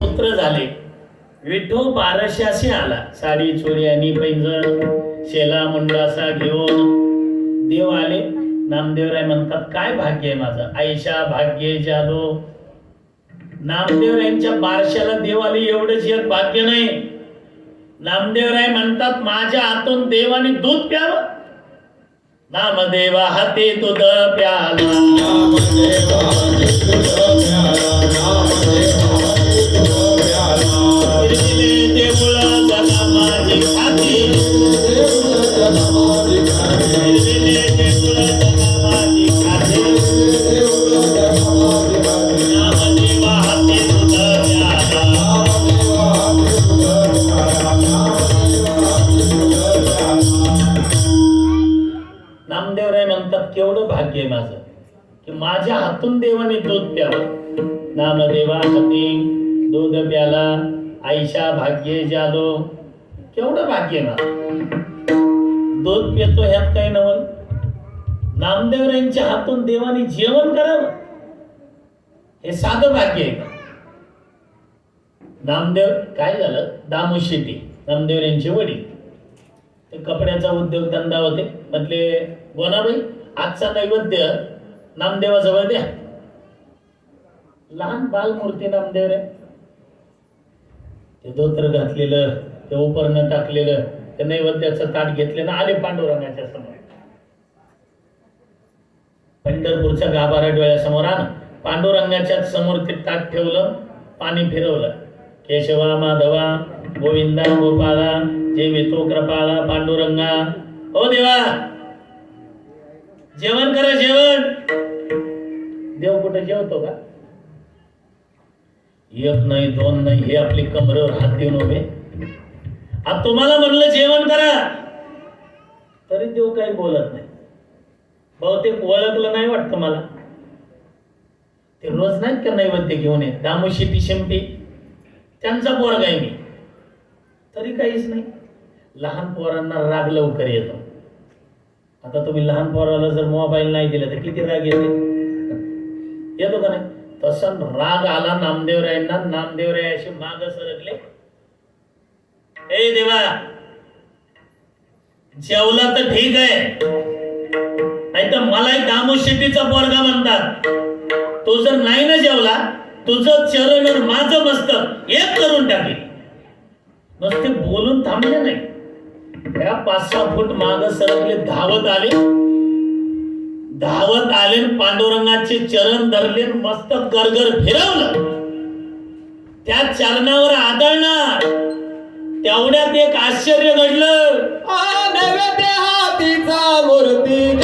पुत्र झाले. विठू पारशाशी आला. साडी चोरी आणि पैंजण. शेला मुंडासा घेऊन देव आले. नामदेवराय म्हणतात काय भाग्य आहे माझं? आयशा भाग्य जादो. नामदेवरायांच्या बारशाला देव आले एवढंच एक भाग्य नाही. नामदेवराय म्हणतात माझ्या हातून देवाने दूध प्यावं. नामदेवा हाते दूध प्याला फिरले देऊळ जगा नामदेवराय म्हणतात केवढं भाग्य आहे माझं. की माझ्या हातून देवाने दूध प्यावं. नामदेवा हाती दूध प्याला आईशा भाग्य जालो. केवढं भाग्य आहे माझं. दूध पितो ह्यात काही नवल नामदेवरायांच्या हातून देवाने जेवण करावं. हे साधं भाग्य आहे का? नामदेव काय झालं? दामू नामदेव यांचे वडील. ते कपड्याचा उद्योग धंदा होते. म्हटले गोनाबाई आजचा नैवेद्य नामदेवाजवळ द्या. लहान बालमूर्ती नामदेव रे. ते धोत्र घातलेलं ते उपरणं टाकलेलं ते नैवेद्याचं ताट घेतले ना आले पांडुरंगाच्या समोर. पंढरपूरच्या गाभारा डोळ्यासमोर आण पांडुरंगाच्या समोर ते ताट ठेवलं पाणी फिरवलं. केशवा माधवा गोविंदा गोपाला जे वितो कृपाला पांडुरंगा हो देवा. जेवण करा जेवण. देव कुठे जेवतो का? एक नाही दोन नाही हे आपली कमरेवर हात देऊन उभे. आता तुम्हाला म्हणलं जेवण करा. तरी देव काही बोलत नाही. बहुतेक ओळखलं नाही वाटतं मला. ते रोज नाहीत का नैवेद्य घेऊन येत? दामोशी पिशंपी. त्यांचा पोरग आहे मी. तरी काहीच नाही. लहान पोरांना राग लवकर येतो. आता तुम्ही लहान पोराला जर मोबाईल नाही दिला तर किती राग येते? येतो का नाही? तसा राग आला नामदेवरायांना नामदेवराय माग सरकले. ए देवा! जेवला तर ठीक आहे. नाही तर मलाही दामू शेट्टीचा पोरगा म्हणतात. तो जर नाही ना जेवला तुझं चरण माझं मस्तक एक करून टाकेल नुसते बोलून थांबले नाही. त्या पाच सहा फूट माग सरकले. धावत आले. धावत आले पांडुरंगाचे चरण धरले. मस्त गरगर फिरवलं. त्या चरणावर आदळणार. तेवढ्यात एक आश्चर्य घडलं. हातीचा मूर्ती.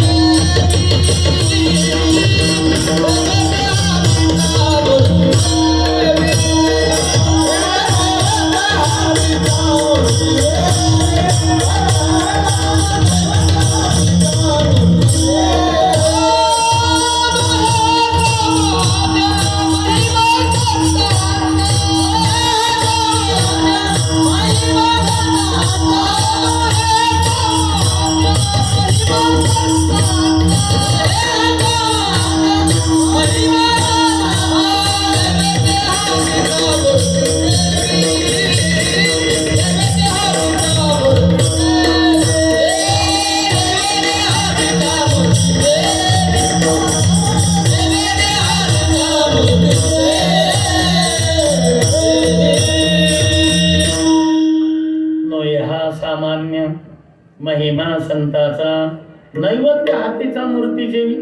संताचा नैवेद्य हातीचा मूर्ती जेवी.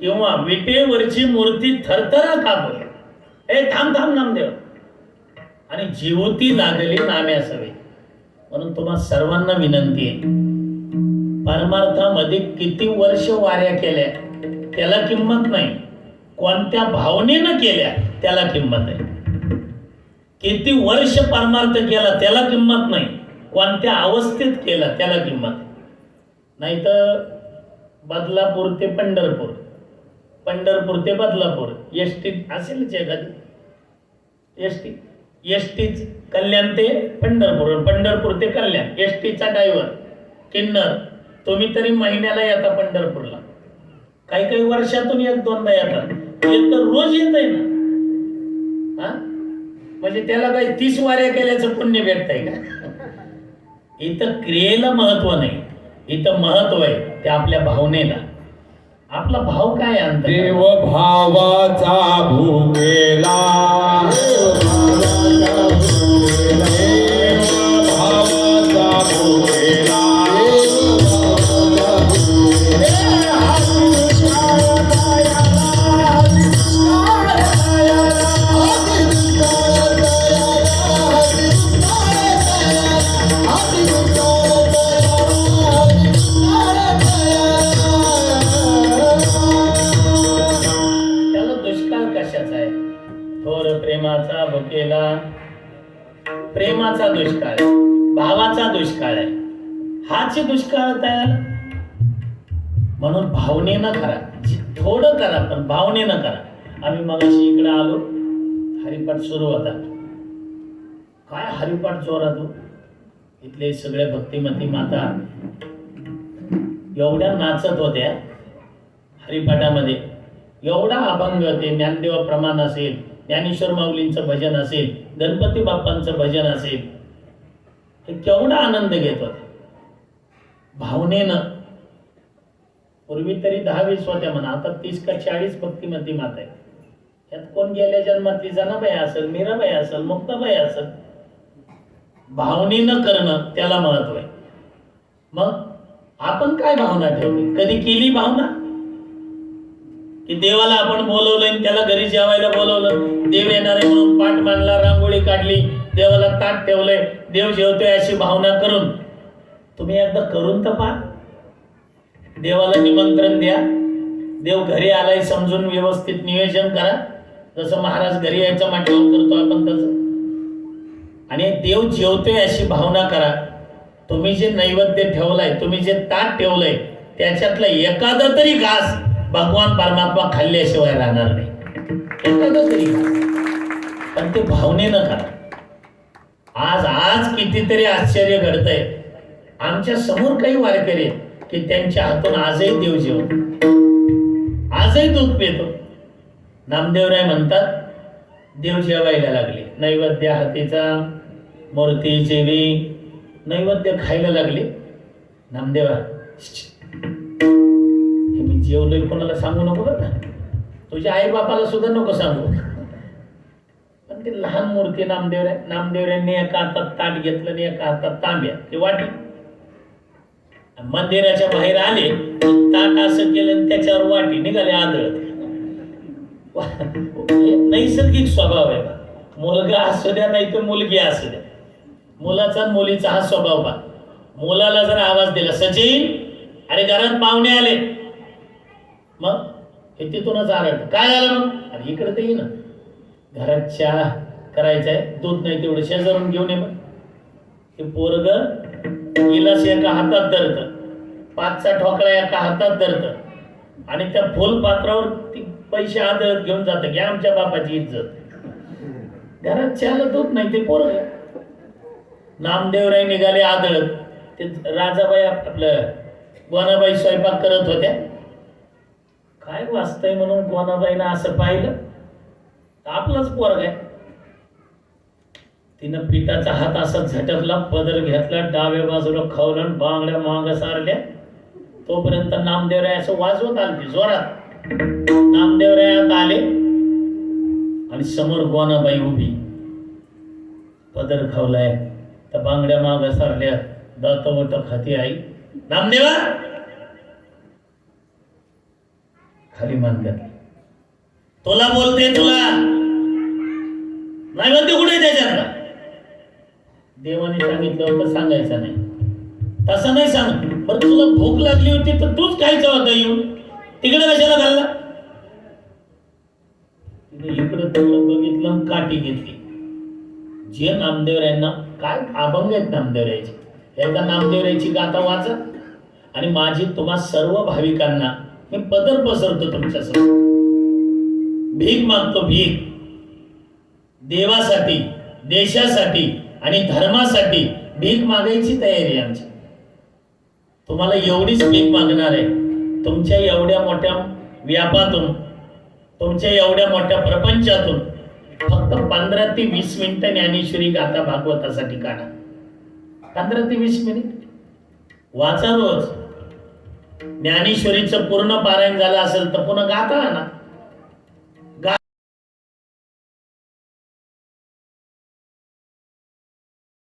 किंवा विटेवरची मूर्ती थरथरा कापली ए थांब थांब नामदेव आणि जीवती लागली नाम्या सवे म्हणून तुम्हा सर्वांना विनंती आहे. परमार्थामध्ये किती वर्ष वाऱ्या केल्या त्याला किंमत नाही. कोणत्या भावनेनं केल्या त्याला किंमत आहे किती वर्ष परमार्थ केला त्याला किंमत नाही. कोणत्या अवस्थेत केला त्याला किंमत नाहीतर बदलापूर ते पंढरपूर. पंढरपूर ते बदलापूर. एस टी असेलच एखादी. एस टी एस टीच कल्याण ते पंढरपूर. पंढरपूर ते कल्याण. एस टीचा ड्रायव्हर किन्नर. तुम्ही तरी महिन्याला येता पंढरपूरला. काही काही वर्षातून एक दोनदा येतात एक तर रोज येत आहे ना. हा? म्हणजे त्याला काही तीस वाऱ्या केल्याचं पुण्य भेटतंय का? इथं क्रियेला महत्त्व नाही. इथं महत्त्व आहे ते आपल्या भावनेला. आपला भाव काय आहे देव भावाचा भूकेला देव भावाचा भूकेला प्रेमाचा भुकेला. प्रेमाचा दुष्काळ भावाचा दुष्काळ आहे. हाच दुष्काळ तयार? म्हणून भावनेनं करा. थोडं करा पण भावनेनं करा. आम्ही मग इकडे आलो. हरिपाठ सुरू होता. काय हरिपाठ जोरात हो? इथले सगळे भक्तिमती माता. एवढ्या नाचत होत्या हरिपाठामध्ये. एवढा अभंग ते ज्ञानदेव प्रमाण असेल. ज्ञानेश्वर माऊलींचं भजन असेल गणपती बाप्पांचं भजन असेल हे केवढा आनंद घेत होते. भावनेनं. पूर्वी तरी दहा वीस होत्या म्हणा आता तीस का चाळीस भक्तिमती माता आहे त्यात कोण गेल्या जन्मातली जनाबाई असेल मीराबाई असेल मुक्ताबाई असेल भावनेनं करणं त्याला महत्त्व आहे. मग आपण काय भावना ठेवली? कधी केली भावना? की देवाला आपण बोलवलं आणि त्याला घरी जेवायला बोलवलं. देव येणार आहे म्हणून पाठ मांडला रांगोळी काढली. देवाला ताट ठेवलंय. देव जेवतोय अशी भावना करून. तुम्ही एकदा करून तर पहा. देवाला निमंत्रण द्या. देव घरी आलाय समजून व्यवस्थित नियोजन करा. जसं महाराज घरी यायचं म्हटलं करतो आपण तसं. आणि देव जेवतोय अशी भावना करा. तुम्ही जे नैवेद्य ठेवलाय तुम्ही जे ताट ठेवलंय त्याच्यातलं एखादं तरी घास भगवान परमात्मा खाल्ल्याशिवाय राहणार नाही. तरी पण ते भावनेनं करा. आज आज कितीतरी आश्चर्य घडतंय. आमच्यासमोर काही वारकरी आहेत की त्यांच्या हातून आजही देव जेवतो. आजही दूध पितो. नामदेवराय म्हणतात देव जेवायला लागले. नैवेद्य हातीचा मूर्ती जेवी नैवेद्य खायला लागले. नामदेवा हे कोणाला सांगू नको बरं का? तुझ्या आई बापाला सुद्धा नको सांगू. पण ते लहान मूर्ती नामदेवराय नामदेवरायांनी एका हातात ताट घेतलं आणि एका हातात तांब्या. ते वाटी. मंदिराच्या बाहेर आले ताट असं केलं आणि त्याच्यावर वाटी निघाले आदळत. नैसर्गिक स्वभाव आहे बा. मुलगा असू द्या नाही तर मुलगी असू द्या. मुलाचा मुलीचा हा स्वभाव पा मुलाला जर आवाज दिला सचिन अरे घरात पाहुणे आले. मग? हे तिथूनच आरड काय आलं मग? आणि इकडे ते ये ना. घरात चहा करायचा आहे दूध नाही तेवढं शेजारून घेऊन ये मग. ते पोरग गिलास एका हातात धरतं. पाचचा ठोकळा एका हातात धरतं. आणि त्या फुलपात्रावर ती पैसे आदळत घेऊन जातं घ्या आमच्या बापाची इज्जत. घरात चहाला दूध नाही ते पोरग. नामदेवराय निघाले आदळत. ते राजाबाई आपलं गोनाबाई स्वयंपाक करत होत्या. काय वाचतंय म्हणून गोनाबाईनं असं पाहिलं? तर आपलाच पोरग आहे. तिनं पिठाचा हात असा झटकला पदर घेतला डाव्या बाजूला खावलं आणि बांगड्या मांग सारल्या. तोपर्यंत नामदेवराय असं वाजवत आलती जोरात. नामदेवरायात आले आणि समोर गोनाबाई उभी. पदर खावलाय तर बांगड्या माग सारल्या दातवट खाती आई नामदेवा! खाली मान घातली. तुला बोलते तुला. नाही म्हणते कुठे त्याच्यातला? देवाने सांगितलं होतं सांगायचं नाही. तसं नाही सांग पण तुला भूक लागली होती तर तूच खायचा होता येऊन. तिकडे कशाला घालला तिने इकडं तेवढं बघितलं काठी घेतली. जे नामदेवरायांना काय अभंग आहेत नामदेवरायचे एकदा नामदेवरायची गाथा वाचा. आणि माझी तुम्हा सर्व भाविकांना मी पदर पसरतो तुमच्यासमोर. भीक मागतो भीक. देवासाठी देशासाठी आणि धर्मासाठी भीक मागायची तयारी आमची. तुम्हाला एवढीच भीक मागणार आहे. तुमच्या एवढ्या मोठ्या व्यापातून तुमच्या एवढ्या मोठ्या प्रपंचातून फक्त पंधरा ते वीस मिनिटं ज्ञानेश्वरी गाथा भागवतासाठी काढा. पंधरा ते वीस मिनिट. वाचा रोज. ज्ञानेश्वरीचं पूर्ण पारायण झालं असेल तर पुन्हा गाता ना.